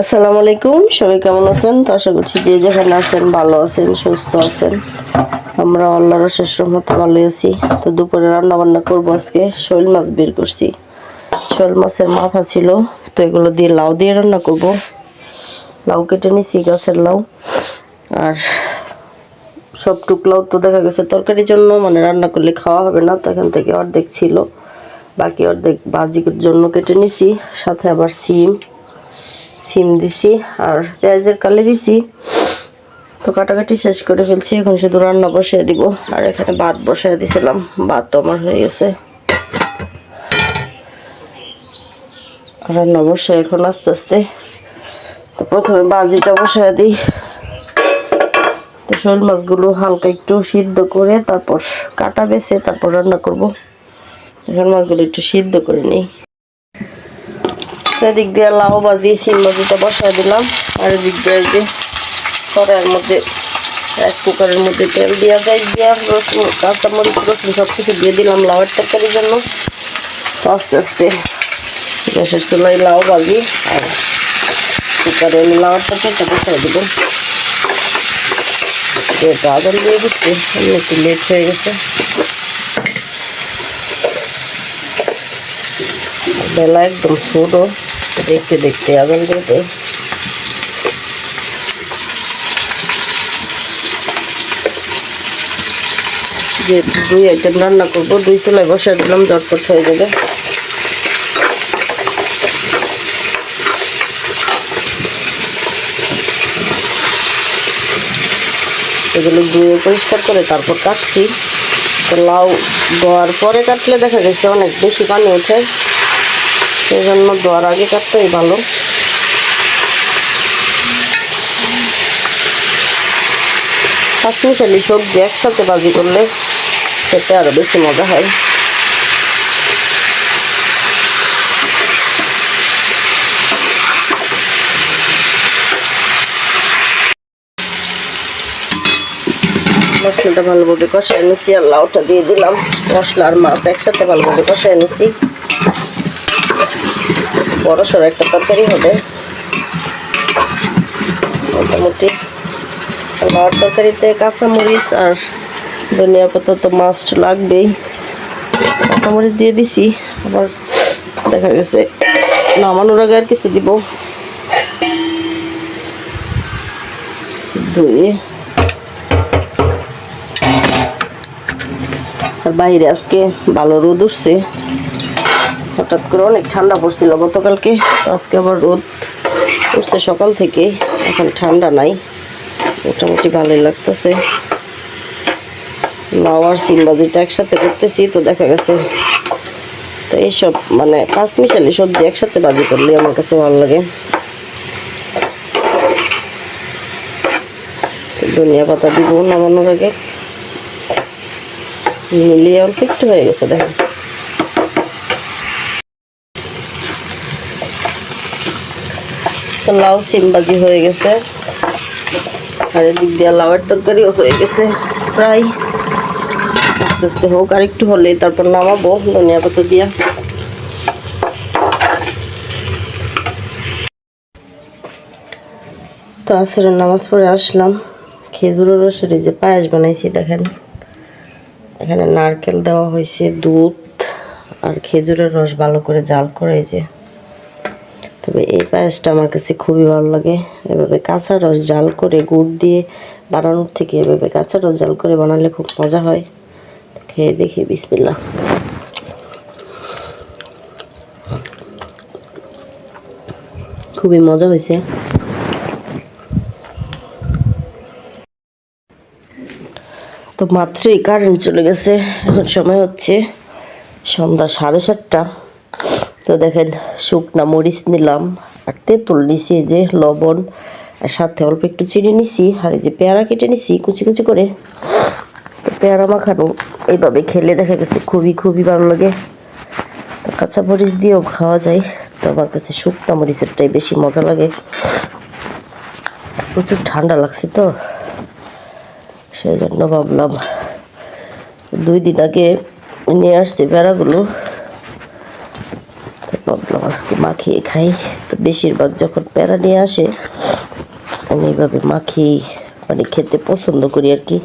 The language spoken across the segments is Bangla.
আসসালামু আলাইকুম, সবাই কেমন আছেন? তো আশা করছি যে যেখানে আছেন ভালো আছেন, সুস্থ আছেন। আমরা আল্লাহর শেষ মতো ভালো আছি। তো দুপুরে রান্না বান্না করব আজকে, শোল মাছ বের করছি। শোল মাছের মাথা ছিল, তো এগুলো দিয়ে লাউ দিয়ে রান্না করব। লাউ কেটে নিছি, গাছের লাউ। আর সব টুকলাও তো দেখা গেছে তরকারির জন্য মানে রান্না করলে খাওয়া হবে না, তো এখান থেকে অর্ধেক ছিল। বাকি অর্ধেক বাজির জন্য কেটে নিছি। সাথে আবার সিম। সিম দিছি আর পেঁয়াজের কালি দিছি। তো কাটাকাটি শেষ করে ফেলছি, এখন শুধু রান্না বসিয়ে দিব। আর এখানে ভাত বসিয়ে দিছিলাম, ভাত তো আমার হয়ে গেছে। রান্না বসে এখন আস্তে আস্তে। তো প্রথমে বাজিটা বসিয়ে দিই। তো শোল মাছগুলো হালকা একটু সিদ্ধ করে তারপর কাটা বেছে তারপর রান্না করব। শোল মাছগুলো একটু সিদ্ধ করে নিই। এদিক দিয়ে লাউ ভাজি সিম ভাজিটা বসায় দিলাম। আর এদিক দিয়ে যে কড়াইয়ের মধ্যে এক কুকারের মধ্যে তেল দেওয়া যায়, দিয়া রসুন, কাঁচামরিচ, রসুন সব কিছু দিয়ে দিলাম লাউয়ের তরকারির জন্য। আস্তে আস্তে গ্যাসের চুলায় লাউ ভাজি আর কুকারে আমি লাউয়ের তরকারিটা বসায় দেবো। যেহেতু দিয়ে দিচ্ছি একটু লেট হয়ে গেছে। বেলা একদম ছোট। দেখতে দেখতে, আগুন দিতে যেহেতু দুই আইটেম রান্না করব, দুই চুলায় বসে দিলাম জটপট হয়ে যাবে। এগুলো ধুয়ে পরিষ্কার করে তারপর কাটছি। তো লাউ ধোয়ার পরে কাটলে দেখা গেছে অনেক বেশি পানি ওঠে। সেই জন্য ধোয়ার আগে কাটতেই ভালো। পাঁচমিশালি সবজি একসাথে ভাজি করলে খেতে আরও বেশি মজা হয়। মশলাটা ভালো ভালোভাবে কষায় নিছি, আর লাউটা দিয়ে দিলাম। মশলা আর মাছ একসাথে ভালোভাবে কষায় নিছি। বড় সড়ো একটা তরকারি হবে। মোটামুটি। লাউর তরকারিতে কাঁচামরিচ আর ধনিয়া পাতা তো মাস্ট লাগবেই। কাঁচামরিচ দিয়ে দিছি, আবার দেখা গেছে নামানোর আগে আর কিছু দিব। ধুয়ে। আর বাইরে আজকে ভালো রোদ উঠছে। হঠাৎ করে অনেক ঠান্ডা পড়ছিল। গতকালকে আজকে আবার রোদ উঠছে সকাল থেকে, এখন ঠান্ডা নাই। মোটামুটি ভালোই লাগতেছে। লাউ আর সিম একসাথে করতেছি, তো দেখা গেছে তো এইসব মানে পাঁচ মিশালি সবজি একসাথে বাজি করলে আমার কাছে ভালো লাগে। ধনিয়া পাতা দিব নামানোর আগে মিলিয়ে অল্প একটু হয়ে গেছে, দেখেন। তো লাউ সিম বাজি হয়ে গেছে। আর এদিক দিয়ে লাউয়ের তরকারিও হয়ে গেছে প্রায়। আস্তে আস্তে হোক, আর একটু হলে তারপর নামাবো, ধনিয়া পাতা দিয়া। তো আসরের নামাজ পড়ে আসলাম। খেজুরের রসের যে পায়েস বানাইছি, দেখেন। এখানে নারকেল দেওয়া হয়েছে, দুধ, আর খেজুরের রস ভালো করে জাল করে যে তবে এই পায়েসটা আমার কাছে খুবই ভালো লাগে। এভাবে কাঁচা রস জাল করে গুড় দিয়ে বানানোর থেকে এভাবে কাঁচা রস জাল করে বানালে খুব মজা হয়। খেয়ে দেখি বিসমিল্লা খুবই মজা হয়েছে। তো মাত্রই কারেন্ট চলে গেছে। এখন সময় হচ্ছে সন্ধ্যা সাড়ে সাতটা। তো দেখেন শুকনা মরিচ নিলাম আর তেঁতুল নিছি যে লবণ আর সাথে অল্প একটু চিনি নিছি আর এই যে পেয়ারা কেটে নিছি কুচি কুচি করে। তো পেয়ারা মাখানো এইভাবে খেলে দেখা গেছে খুবই খুবই ভালো লাগে। তো কাঁচা মরিচ দিয়েও খাওয়া যায়, তো আমার কাছে শুকনা মরিচেরটাই বেশি মজা লাগে। প্রচুর ঠান্ডা লাগছে তো সেই জন্য ভাবলাম দুই দিন আগে নিয়ে আসছি ভাবলাম আজকে মাখিয়ে খাই। তো বেশিরভাগ যখন প্যারা নিয়ে আসে, আমি এইভাবে মাখিয়ে মানে খেতে পছন্দ করি আর কি।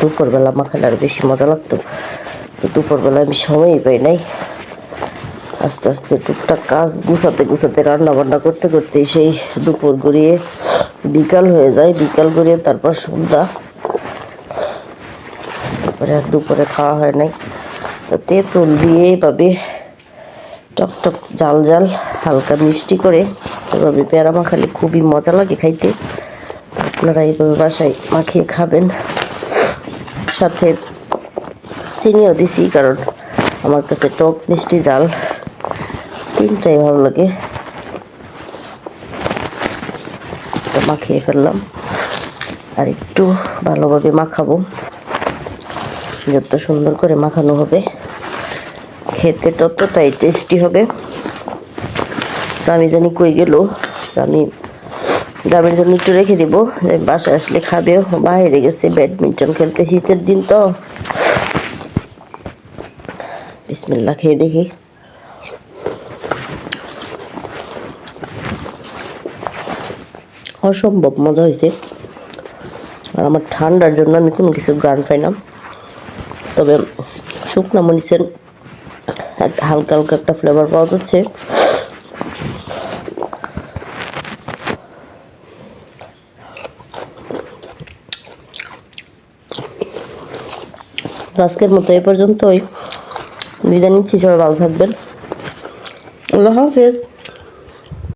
দুপুরবেলা মাখালে আর বেশি মজা লাগতো। তো দুপুরবেলা আমি সময়ই পাই নাই। আস্তে আস্তে টুকটাক কাজ গুছাতে গুছাতে রান্না বান্না করতে করতে সেই দুপুর গড়িয়ে বিকাল হয়ে যায়। বিকাল গড়িয়ে তারপর সন্ধ্যা। তারপরে আর দুপুরে খাওয়া হয় নাই। তেঁতুল দিয়ে এইভাবে টক টক জাল জাল, হালকা মিষ্টি করে। এভাবে পেয়ারা মাখালে খুবই মজা লাগে খাইতে। আপনারা এইভাবে বাসায় মাখিয়ে খাবেন। সাথে চিনিও দিছি, কারণ আমার কাছে টক, মিষ্টি, জাল তিনটাই ভালো লাগে। মাখিয়ে ফেললাম। আর একটু ভালোভাবে মাখাবো। যত সুন্দর করে মাখানো হবে। খেতে ততটাই টেস্টি হবে। তো আমি জানি কই গেল আমি গ্রামের জন্য একটু রেখে দিব। বাসায় আসলে খাবে, বাইরে গেছে ব্যাডমিন্টন খেলতে শীতের দিন তো। বিসমিল্লা খেয়ে দেখি। অসম্ভব মজা হয়েছে। আর আমার ঠান্ডার জন্য আমি কোনো কিছু গ্রান পাই না। তবে শুকনো মরিচের হালকা হালকা একটা ফ্লেভার পাওয়া যাচ্ছে। আজকের মতো এ পর্যন্তই। বিদায় নিচ্ছি, সবাই ভালো থাকবেন। আল্লাহ হাফেজ।